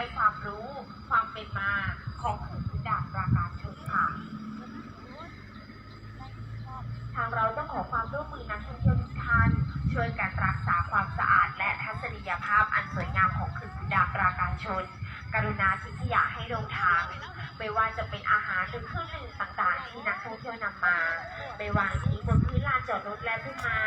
ได้ความรู้ความเป็นมาของขุนดาบปราการชนค่ะ ทางเราต้องขอความร่วมมือนักท่องเที่ยวทุกท่านช่วยกันรักษาความสะอาด และทัศนียภาพอันสวยงามของขุนดาบปราการชน กรุณาทิ้งขยะให้ลงทางไม่ว่าจะเป็นอาหารหรือเครื่องดื่มต่างๆ ที่นักท่องเที่ยวนำมา ไปวางทิ้งบนพื้นลานจอดรถและต้นไม้